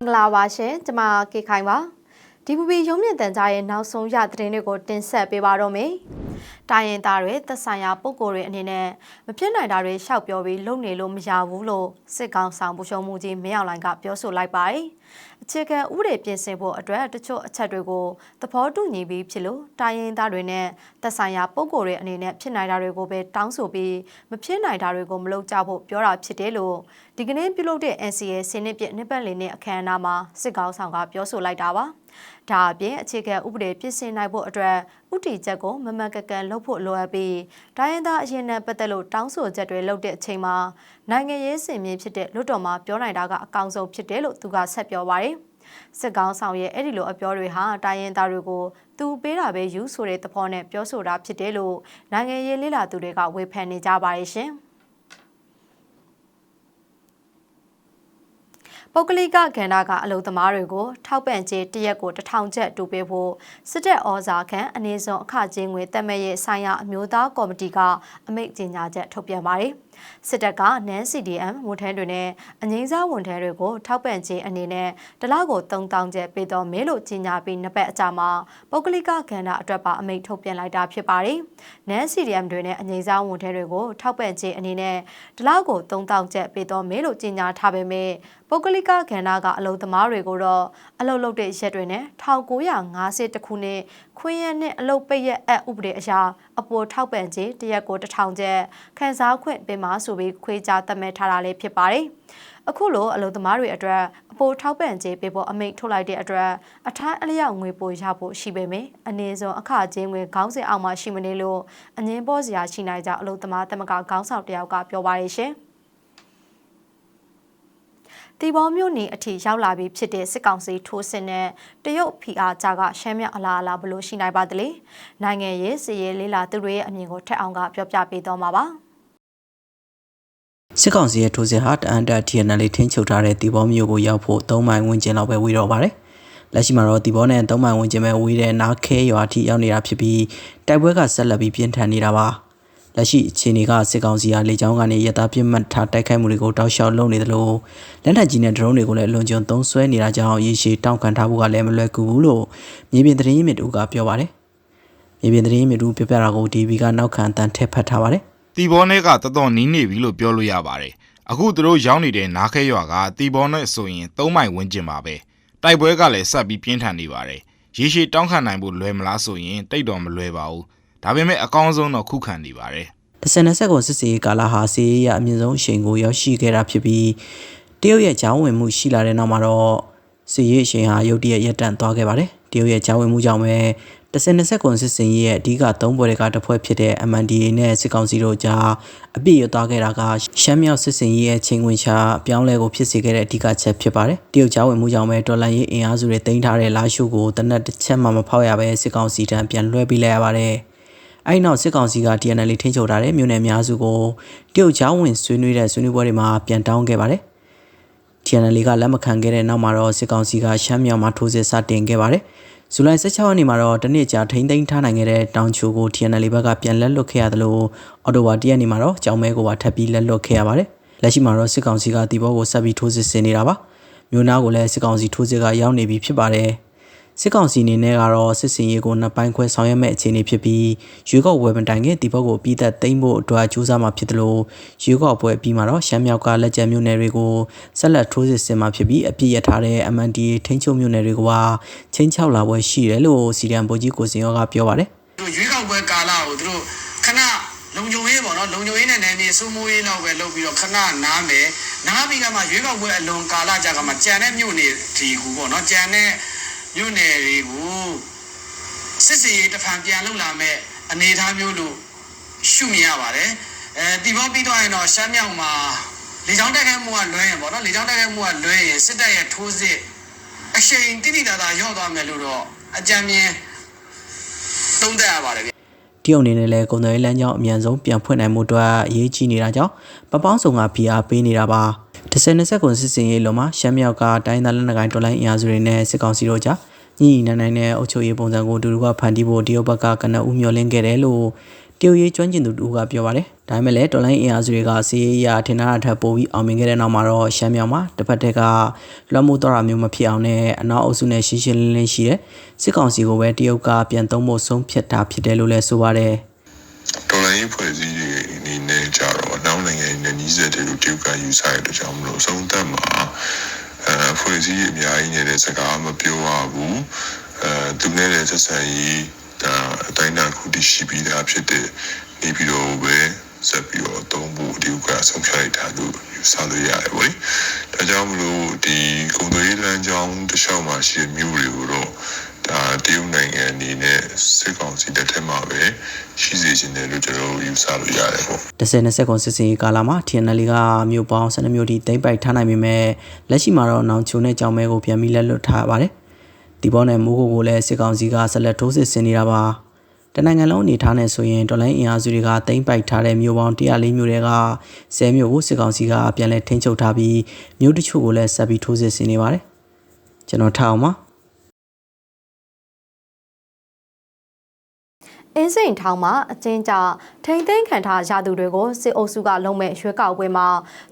မင်္ဂလာပါရှင်ကျွန်မကေခိုင်ပါဒီပူပီရုံးမြင့်တန်ကြားရဲ့နောက်ဆုံးရသတင်းတွေကိုတင်ဆက်ပေးပါတော့မယ် တိုင်းရင်သားတွေသက်ဆိုင်ရာပုံကိုယ်တွေအနေနဲ့မဖြစ်နိုင်တာတွေရှောက်ပြောပြီးလုပ်နေလို့မရဘူးလို့စစ်ကောင်ဆောင်ပူရှုံမှုကြီးမင်းအောင်လိုင်ကပြောဆိုလိုက်ပါတယ်အခြေခံဥပဒေပြင်ဆင်ဖို့အတွက်တချို့အချက်တွေကိုသဘောတူညီပြီးဖြစ်လို့တိုင်းရင်သားတွေနဲ့သက်ဆိုင်ရာပုံကိုယ်တွေအနေနဲ့ဖြစ်နိုင်တာတွေကိုပဲတောင်းဆိုပြီးမဖြစ်နိုင်တာတွေကိုမလုပ်ကြဖို့ပြောတာဖြစ်တယ်လို့ဒီကနေ့ပြုလုပ်တဲ့ NCA စနစ်ပြနှစ်ပတ်လည်နဲ့အခမ်းအနားမှာစစ်ကောင်ဆောင်ကပြောဆိုလိုက်တာပါ။ ဒါအပြင်အခြေခံဥပဒေပြင်ဆင်နိုင်ဖို့အတွက်ဥတီချက်ကိုမမတ်ကကန်လုပ်ဖို့လိုအပ်ပြီးတိုင်းရင်းသားအရင်နဲ့ပတ်သက်လို့တောင်းဆိုချက်တွေလုပ်တဲ့အချိန်မှာနိုင်ငံရေးစင်မြင့်ဖြစ်တဲ့လွတ်တော်မှာပြောနိုင်တာကအကောင်းဆုံးဖြစ်တယ်လို့သူကဆက်ပြောပါတယ်။စစ်ကောင်ဆောင်ရဲ့အဲ့ဒီလိုအပြောတွေဟာတိုင်းရင်းသားတွေကိုသူပေးတာပဲယူဆိုတဲ့သဘောနဲ့ပြောဆိုတာဖြစ်တယ်လို့နိုင်ငံရေးလေ့လာသူတွေကဝေဖန်နေကြပါတယ်ရှင်။ ပုဂ္ဂလိကကဏ္ဍကအလုံသမားတွေကို ထောက်ပံ့ကြေးတစ်ရက်ကို1000ကျပ်တူပေးဖို့စစ်တပ်ဩဇာခံအနေစွန်အခကြေးငွေတက်မဲ့ရဲ့ဆိုင်ရာအမျိုးသားကော်မတီကအမိန့်ကြေညာချက်ထုတ်ပြန်ပါတယ်။ စစ်တပ်ကနန်း CDM ဝန်ထမ်းတွေနဲ့အငိမ့်စားဝန်ထမ်းတွေကိုထောက်ပံ့ခြင်းအနေနဲ့တလားကို3000ကျပ်ပေးတော်မဲလို့ကြေညာပြီးနှစ်ပတ်အကြာမှာပုဂ္ဂလိကကဏ္ဍအတွက်ပါအမိန့်ထုတ်ပြန်လိုက်တာဖြစ်ပါတယ်။နန်း CDM တွေနဲ့အငိမ့်စားဝန်ထမ်းတွေကိုထောက်ပံ့ခြင်းအနေနဲ့တလားကို3000ကျပ်ပေးတော်မဲလို့ကြေညာထားပေမဲ့ပုဂ္ဂလိကကဏ္ဍကအလုံသမားတွေကိုတော့အလုံလုပ်တဲ့ရက်တွေနဲ့1950ခုနှစ်ခွင့်ရနဲ့အလုပ်ပိတ်ရက်အပ်ဥပဒေအရာအပေါ်ထောက်ပံ့ခြင်းတရက်ကို1000ကျပ်ခန်းစားခွင့်ပေးမှာဆိုပြီးခွေးကြားသတ်မှတ်ထားတာလည်းဖြစ်ပါတယ်။အခုလိုအလုပ်သမားတွေအတွက်အပေါ်ထောက်ပံ့ခြင်းပေးဖို့အမိန့်ထုတ်လိုက်တဲ့အတွက်အထိုင်းအလျောက်ငွေပိုရဖို့ရှိပေမယ့်အနေဆုံးအခကြေးငွေခေါင်းစဉ်အောက်မှာရှိမနေလို့အငင်းပေါ်စရာရှိနိုင်ကြအလုပ်သမားတမကခေါင်းဆောင်တယောက်ကပြောပါရရှင်။တီဘောမြို့နယ်အထိရောက်လာပြီးဖြစ်တဲ့စစ်ကောင်စီထိုးစစ်နဲ့တရုတ်ဖီအားကြကရှမ်းမြောက်အလားအလာဘလို့ရှိနိုင်ပါသလဲနိုင်ငံရေးစီရေးလေးလာသူတွေရဲ့အမြင်ကိုထက်အောင်ကပြောပြပေးတော့မှာပါ စစ်ကောင်စီရဲ့ထိုးစစ်ဟာတအန်တာ TNL ထင်းချုပ်ထားတဲ့တီဘောမျိုးကိုရောက်ဖို့၃မိုင်ဝန်းကျင်လောက်ပဲဝေးတော့ပါတယ်လက်ရှိမှာတော့တီဘောနဲ့၃မိုင်ဝန်းကျင်ပဲဝေးတဲ့နားခဲရွာထိရောက်နေတာဖြစ်ပြီးတိုက်ပွဲကဆက်လက်ပြီးပြင်းထန်နေတာပါ။လက်ရှိအခြေအနေကစစ်ကောင်စီကလေကြောင်းကနေရတာပြစ်မှတ်ထားတိုက်ခိုက်မှုတွေကိုတောက်လျှောက်လုပ်နေသလိုလက်နက်ကြီးနဲ့ဒရုန်းတွေကိုလည်းလွန်ကျွံသုံးဆွဲနေတာကြောင့်ရေရှည်တောင့်ခံထားဖို့ကလည်းမလွယ်ကူဘူးလို့မြေပြင်သတင်းရင်းမြစ်တို့ကပြောပါတယ်။မြေပြင်သတင်းရင်းမြစ်တို့ပြောပြတာကို DB ကနောက်ခံတန်ထည့်ဖတ်ထားပါတယ်။ တီဘောနဲ့ကတော်တော်နီးနေပြီလို့ပြောလို့ရပါတယ်။အခုသူတို့ရောက်နေတဲ့နားခဲရွာကတီဘောနဲ့ဆိုရင်၃မိုင်ဝန်းကျင်ပါပဲ။တိုက်ပွဲကလည်းဆက်ပြီးပြင်းထန်နေပါတယ်။ရေရှည်တောင့်ခံနိုင်ဖို့လွယ်မလားဆိုရင်တိတ်တော်မလွယ်ပါဘူး။ဒါပေမဲ့အကောင်းဆုံးတော့ခုခံနေပါတယ်။တစ်စနက်ဆက်ကိုစစ်စေးကာလာဟာစီးရအမြင့်ဆုံးအချိန်ကိုရောက်ရှိခဲ့တာဖြစ်ပြီးတရုတ်ရဲ့ကြောင်းဝင်မှုရှိလာတဲ့နောက်မှာတော့စီရေးအချိန်ဟာရုတ်တရက်ရပ်တန့်သွားခဲ့ပါတယ်။တရုတ်ရဲ့ကြောင်းဝင်မှုကြောင့်ပဲ တစ်စနက်ဆက်ကွန်စစ်စင်ရဲ့အဓိကသုံးပွဲတွေကတစ်ဖွဲ့ဖြစ်တဲ့ MNDA နဲ့စစ်ကောင်စီတို့ကြားအပြည့်ရသွားခဲ့တာကရှမ်းမြောက်စစ်စင်ရဲ့ချိန်ဝင်ချပြောင်းလဲကိုဖြစ်စေခဲ့တဲ့အဓိကချက်ဖြစ်ပါတယ်။တရုတ်ကြောင်းဝင်မှုကြောင့်ပဲဒေါ်လာရေးအင်အားစုတွေတင်ထားတဲ့လာရှုကိုတနက်တစ်ချက်မှမဖောက်ရပဲစစ်ကောင်စီတန်းပြန်လွှဲပေးလိုက်ရပါတယ်။အဲ့နောက်စစ်ကောင်စီက TNL ထိန်းချုပ်ထားတဲ့မြို့နယ်များစုကိုတရုတ်ချောင်းဝင်ဆွေးနွေးတဲ့ဆွေးနွေးပွဲတွေမှာပြန်တောင်းခဲ့ပါတယ်။ TNL ကလက်မခံခဲ့တဲ့နောက်မှာတော့စစ်ကောင်စီကရှမ်းမြောက်မှာထိုးစစ်စတင်ခဲ့ပါတယ်။ ဇူလိုင်16ရက်နေ့မှာတော့တနေ့ကြာထိမ့်သိမ်းထားနိုင်ခဲ့တဲ့တောင်ချိုကို TNL ဘက်ကပြန်လက်လွတ်ခဲ့ရသလိုအော်တိုဝါတရက်နေ့မှာတော့ကြောင်မဲကိုပါထပ်ပြီးလက်လွတ်ခဲ့ရပါတယ်။လက်ရှိမှာတော့စစ်ကောင်စီကတီဘောကိုဆက်ပြီးထိုးစစ်ဆင်နေတာပါ။မြို့နာကိုလည်းစစ်ကောင်စီထိုးစစ်ကရောက်နေပြီဖြစ်ပါတယ်။ စစ်ကောင်စီအနေနဲ့ကတော့စစ်စင်ရေးကိုနှစ်ပိုင်းခွဲဆောင်ရွက်မဲ့အခြေအနေဖြစ်ပြီးရွေးကောက်ပွဲမတိုင်ခင်ဒီဘက်ကိုပြီးသက်သိမ်းဖို့အတွက်ကြိုးစားမှာဖြစ်တယ်လို့ရွေးကောက်ပွဲပြီးမှာတော့ရှမ်းမြောက်ကလက်ကျန်မြို့နယ်တွေကိုဆက်လက်ထိုးစစ်ဆင်မှာဖြစ်ပြီးအပြည့်ရထားတဲ့ MNDA ထိန်းချုပ်မြို့နယ်တွေကချင်းချောက်လာပွဲရှိတယ်လို့စီရန်ဗိုလ်ကြီးကိုစင်ရောကပြောပါတယ်သူရွေးကောက်ပွဲကာလကိုသူတို့ခဏလုံခြုံရေးပေါ့နော်လုံခြုံရေးနဲ့နယ်မြေစိုးမိုးရေးလောက်ပဲလုပ်ပြီးတော့ခဏနားမယ်နားပြီးကမှရွေးကောက်ပွဲအလွန်ကာလကြာကမှကြံတဲ့မြို့နယ်ဒီကူပေါ့နော်ကြံတဲ့ မြို့နယ်တွေကိုစစ်စီရေးတဖန်ပြန်လုပ်လာမဲ့အနေအထားမျိုးလို့ရှုမြင်ရပါတယ်အဲဒီဘောပြီးတော့ရင်တော့ရှမ်းမြောက်မှာလေကြောင်းတက်ခဲမှုကလွဲရင်ပေါ့နော်လေကြောင်းတက်ခဲမှုကလွဲရင်စစ်တပ်ရဲ့ထိုးစစ်အရှိန်တိတိတသာရော့သွားမယ်လို့တော့အကြံဉာဏ်သုံးသပ်ရပါတယ်ဗျတရုတ်အနေနဲ့လည်းကုန်သွယ်ရေးလမ်းကြောင်းအမြန်ဆုံးပြန်ဖွင့်နိုင်မှုအတွက်အရေးကြီးနေတာကြောင့်ပပောင်းဆောင်က PR ပေးနေတာပါ တစ်ဆယ်နှစ်ဆက်ကွန်စစ်စင်ရေးလုံးမှာရှမ်းမြောက်ကတိုင်းသားလက်နက်ကိုင်တော်လိုင်းအင်အားစုတွေနဲ့စစ်ကောင်စီတို့ကြားညီညီနိုင်နိုင်နဲ့အုပ်ချုပ်ရေးပုံစံကိုဒူဒူကဖန်တီးဖို့တရုတ်ဘက်ကကနဦးမျှော်လင့်ခဲ့တယ်လို့တရုတ်ရေးကျွမ်းကျင်သူတူကပြောပါတယ်ဒါပေမဲ့လည်းတော်လိုင်းအင်အားစုတွေကစီးရေးရထင်တာထပ်ပိုပြီးအောင်မြင်ခဲ့တဲ့နောက်မှာတော့ရှမ်းမြောင်မှာတစ်ဖက်တက်ကလွှမ်းမိုးတော့တာမျိုးမဖြစ်အောင်နဲ့အနောက်အုပ်စုနဲ့ရှင်းရှင်းလင်းလင်းရှိတဲ့စစ်ကောင်စီကိုပဲတရုတ်ကပြန်သုံးဖို့ဆုံးဖြတ်တာဖြစ်တယ်လို့လည်းဆိုပါတယ်ဒေါ်လာရေးဖွဲ့စည်းတွေအနေနဲ့ကြတော့အနောက် နိုင်ငံနဲ့ညီးစက်တယ်လို့တရုတ်ကယူဆရတဲ့ကြောင့်မလို့အဆုံးသတ်မှာအဲဖွဲ့စည်းအများကြီးနေတဲ့စကားမပြောရဘူးအဲသူနဲ့လည်းဆက်ဆံရေးဒါအတိုင်းအတာခုတည်ရှိပြီးသားဖြစ်တဲ့နေပြီးတော့ပဲဆက်ပြီးတော့သုံးဖို့တရုတ်ကဆုံးဖြတ်လိုက်တာလို့ယူဆလို့ရတယ်ပေါ့လေဒါကြောင့်မလို့ဒီကုန်သွယ်ရေးလမ်းကြောင်းတစ်လျှောက်မှာရှိတဲ့မြို့တွေကိုတော့ဒါ တရုတ်နိုင်ငံအနေနဲ့စစ်ကောင်စီတက်ထက်မှာပဲရှိစေချင်တယ်လို့ကျွန်တော်တို့ယူဆလို့ရတယ်ပေါ့10 20ခွန်စစ်စင်ရေးကာလမှာ TNL ကမြို့ပေါင်း12မြို့ထိတိမ့်ပိုက်ထားနိုင်ပေမဲ့လက်ရှိမှာတော့နောင်ချုံနဲ့ကြောင်မဲကိုပြန်ပြီးလက်လွတ်ထားပါတယ်။ဒီပေါ်နဲ့မိုးကိုကိုလည်းစစ်ကောင်စီကဆက်လက်ထိုးစစ်ဆင်နေတာပါ။တနိုင်ငံလုံးအနေထားနဲ့ဆိုရင်တော်လိုင်းအင်အားစုတွေကတိမ့်ပိုက်ထားတဲ့မြို့ပေါင်း104မြို့တွေက10မြို့ကိုစစ်ကောင်စီကပြန်လဲထိန်းချုပ်ထားပြီးမြို့တချို့ကိုလည်းဆက်ပြီးထိုးစစ်ဆင်နေပါတယ်။ကျွန်တော်ထားအောင်ပါ အင်းစိန်ထောင်မှာအကျဉ်းချထိမ့်သိမ်းခံထားရသူတွေကိုစစ်အုပ်စုကလုံမဲ့ရွှေကောက်ပွဲမှာ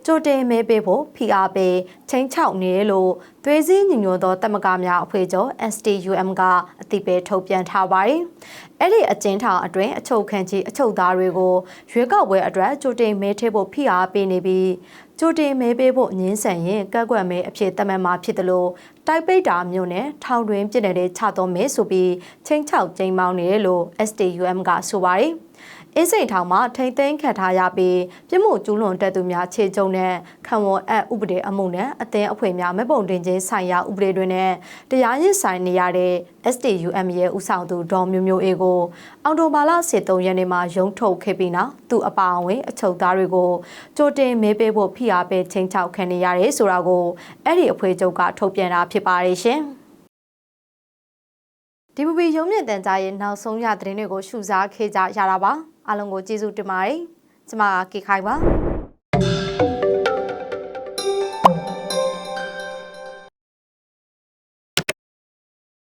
ကြိုတင်မဲပေးဖို့ဖိအားပေးချင်းချောက်နေတယ်လို့သွေးစည်းညီညွတ်သောတမကများအဖွဲ့ချုပ် STUM ကအသိပေးထုတ်ပြန်ထားပါတယ်။အဲ့ဒီအကျဉ်းထောင်အတွင်းအချုပ်ခံကြီးအချုပ်သားတွေကိုရွေးကောက်ပွဲအတွက်ကြိုတင်မဲထည့်ဖို့ဖိအားပေးနေပြီးကြိုတင်မဲပေးဖို့ညင်းဆန်ရင်ကက်ကွက်မဲအဖြစ်တမန်မှာဖြစ်တယ်လို့တိုက်ပိတ်တာမျိုးနဲ့ထောင်တွင်ပြည်နယ်ချတော်မဲဆိုပြီးချင်းချောက်ကျိမ်းမောင်းနေတယ်လို့ STUM ကဆိုပါတယ်။ အင်းစိန်ထောင်မှာထိမ့်သိမ်းခံထားရပြီးပြစ်မှုကျူးလွန်တဲ့သူများခြေကျုံနဲ့ခံဝန်အပ်ဥပဒေအမှုနဲ့အသင်းအဖွဲ့များမပုံတင်ခြင်းဆိုင်ရာဥပဒေတွေနဲ့တရားရင်ဆိုင်နေရတဲ့ STUM ရဲ့ဥဆောင်သူဒေါ်မျိုးမျိုးအေကိုအော်တိုဘာလ23ရက်နေ့မှာရုံးထုတ်ခဲ့ပြီးနောက်သူအပါအဝင်အချုပ်သားတွေကိုကြိုတင်မေးပေးဖို့ဖိအားပေးချင်းချောက်ခံနေရတယ်ဆိုတာကိုအဲ့ဒီအဖွဲ့ချုပ်ကထုတ်ပြန်တာဖြစ်ပါတယ်ရှင်။ DVB ရုံးမြင့်တန်ကြားရဲ့နောက်ဆုံးရသတင်းတွေကိုရှုစားခဲ့ကြရတာပါအားလုံးကိုကျေးဇူးတင်ပါတယ်ကျမကကေခိုင်ပါ